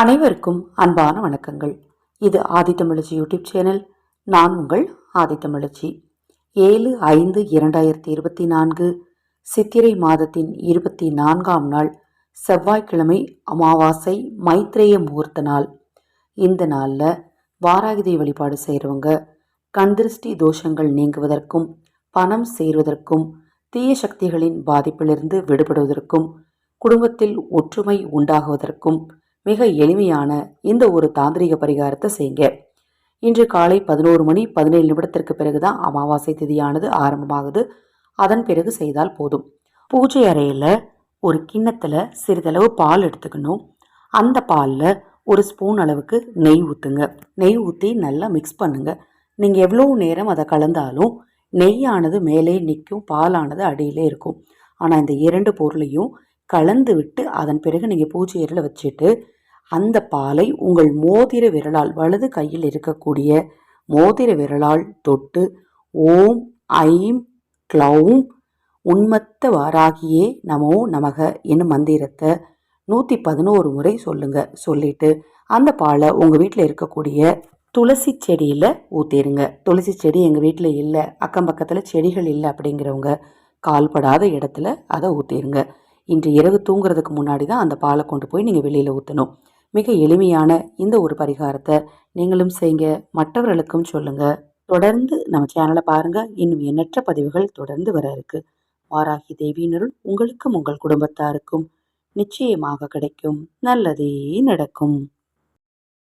அனைவருக்கும் அன்பான வணக்கங்கள். இது ஆதித்தமிழச்சி யூடியூப் சேனல். நான் உங்கள் ஆதித்தமிழச்சி. ஏழு ஐந்து இரண்டாயிரத்தி இருபத்தி நான்கு சித்திரை மாதத்தின் இருபத்தி நான்காம் நாள் செவ்வாய்க்கிழமை அமாவாசை மைத்ரேய முகூர்த்த நாள். இந்த நாளில் வாராகிதை வழிபாடு செய்கிறவங்க கண்திருஷ்டி தோஷங்கள் நீங்குவதற்கும் பணம் சேர்வதற்கும் தீய சக்திகளின் பாதிப்பிலிருந்து விடுபடுவதற்கும் குடும்பத்தில் ஒற்றுமை உண்டாகுவதற்கும் மிக எளிமையான இந்த ஒரு தாந்திரிக பரிகாரத்தை செய்யுங்க. இன்று காலை பதினோரு மணி பதினேழு நிமிடத்திற்கு பிறகுதான் அமாவாசை திதியானது ஆரம்பமாகுது. அதன் பிறகு செய்தால் போதும். பூஜை அறையில் ஒரு கிண்ணத்தில் சிறிதளவு பால் எடுத்துக்கணும். அந்த பாலில் ஒரு ஸ்பூன் அளவுக்கு நெய் ஊற்றுங்க நெய் ஊற்றி நல்லா மிக்ஸ் பண்ணுங்க. நீங்கள் எவ்வளோ நேரம் அதை கலந்தாலும் நெய்யானது மேலே நிற்கும் பாலானது அடியிலே இருக்கும். ஆனால் இந்த இரண்டு பொருளையும் கலந்து விட்டு அதன் பிறகு நீங்கள் பூஜை இரில் வச்சுட்டு அந்த பாலை உங்கள் மோதிர விரலால் வலது கையில் இருக்கக்கூடிய மோதிர விரலால் தொட்டு ஓம் ஐம் க்ளௌம் உண்மத்த வாராகியே நமோ நமக என்னும் மந்திரத்தை நூற்றி பதினோரு முறை சொல்லுங்க. சொல்லிட்டு அந்த பாலை உங்கள் வீட்டில் இருக்கக்கூடிய துளசி செடியில் ஊற்றிடுங்க துளசி செடி எங்கள் வீட்டில் இல்லை அக்கம் பக்கத்தில் செடிகள் இல்லை அப்படிங்கிறவங்க கால்படாத இடத்துல அதை ஊற்றிடுங்க இன்று இரவு தூங்குறதுக்கு முன்னாடி தான் அந்த பாலை கொண்டு போய் நீங்கள் வெளியில் ஊற்றணும் மிக எளிமையான இந்த ஒரு பரிகாரத்தை நீங்களும் செய்ங்க மற்றவர்களுக்கும் சொல்லுங்கள் தொடர்ந்து நம்ம சேனலை பாருங்கள் இன்னும் எண்ணற்ற பதிவுகள் தொடர்ந்து வர இருக்கு. வாராகி தேவியினருள் உங்களுக்கும் உங்கள் குடும்பத்தாருக்கும் நிச்சயமாக கிடைக்கும். நல்லதே நடக்கும்.